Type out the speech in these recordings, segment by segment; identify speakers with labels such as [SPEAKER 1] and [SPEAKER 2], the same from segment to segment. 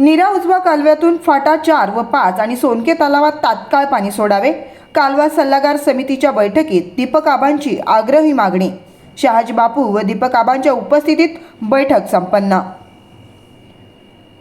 [SPEAKER 1] निरा उजवा कालव्यातून फाटा चार व पाच आणि सोनके तलावात तात्काळ पाणी सोडावे. कालवा सल्लागार समितीच्या बैठकीत दीपक आबांची आग्रही मागणी. शहाजी बापू व दीपक आबांच्या उपस्थितीत बैठक संपन्न.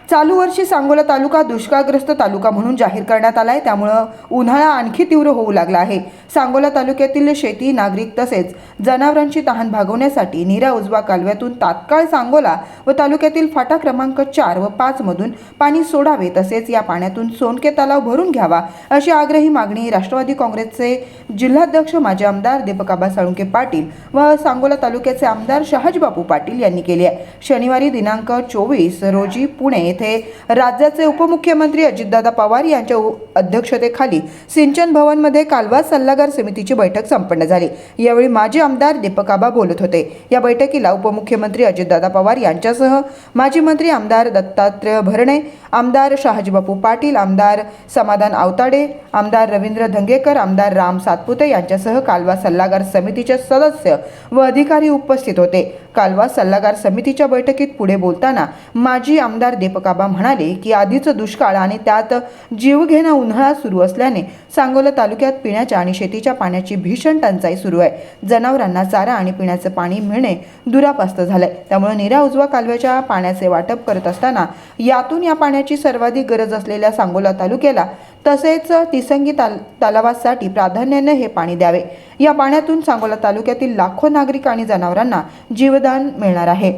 [SPEAKER 1] चालू वर्षी सांगोला तालुका दुष्काळग्रस्त तालुका म्हणून जाहीर करण्यात आला आहे त्यामुळं उन्हाळा आणखी तीव्र होऊ लागला आहे. सांगोला तालुक्यातील शेती नागरिक तसेच जनावरांची तहान भागवण्यासाठी निरा उजवा कालव्यातून तात्काळ सांगोला व तालुक्यातील फाटा क्रमांक चार व पाच मधून पाणी सोडावे तसेच या पाण्यातून सोनके तलाव भरून घ्यावा अशी आग्रही मागणी राष्ट्रवादी काँग्रेसचे जिल्हाध्यक्ष माजी आमदार दीपकाबा साळुंके पाटील व सांगोला तालुक्याचे आमदार शहाजीबापू पाटील यांनी केली आहे. शनिवारी दिनांक चोवीस रोजी पुणे येथे राज्याचे उपमुख्यमंत्री अजितदादा पवार यांच्या अध्यक्षतेखाली सिंचन भवनमध्ये कालवा सल्लागार समितीची बैठक संपन्न झाली. यावेळी माजी आमदार दीपकाबा बोलत होते. या बैठकीला उपमुख्यमंत्री अजितदादा पवार यांच्या यांच्यासह माजी मंत्री आमदार दत्तात्रय भरणे आमदार शहाजीबापू पाटील आमदार समाधान आवताडे आमदार रवींद्र धंगेकर आमदार राम सातपुते यांच्यासह कालवा सल्लागार समितीचे सदस्य व अधिकारी उपस्थित होते. कालवा सल्लागार समितीच्या बैठकीत पुढे बोलताना माजी आमदार दीपकाबा म्हणाले की आधीच दुष्काळ आणि त्यात जीवघेणा उन्हाळा सुरू असल्याने सांगोला तालुक्यात पिण्याच्या आणि शेतीच्या पाण्याची भीषण टंचाई सुरू आहे. जनावरांना चारा आणि पिण्याचं पाणी मिळणे दुरापास्त झालंय. त्यामुळे निरा उजवा कालव्याच्या पाण्याचे वाटप करत असताना यातून या पाण्या पाण्याची सर्वाधिक गरज असलेल्या सांगोला तालुक्याला तसेच तिसंगी ताल तलावासाठी प्राधान्याने हे पाणी द्यावे. या पाण्यातून सांगोला तालुक्यातील लाखो नागरिक आणि जनावरांना जीवदान मिळणार आहे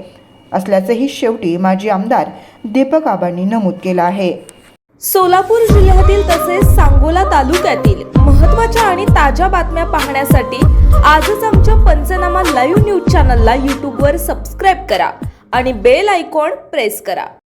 [SPEAKER 1] असल्याचेही शेवटी माजी आमदार दीपक आबांनी नमूद केलं आहे.
[SPEAKER 2] सोलापूर जिल्ह्यातील तसेच सांगोला तालुक्यातील महत्त्वाच्या आणि ताज्या बातम्या पाहण्यासाठी आजच आमच्या पंचनामा लाईव्ह न्यूज चॅनलला यूट्यूबवर सबस्क्राईब करा आणि बेल आयकॉन प्रेस करा.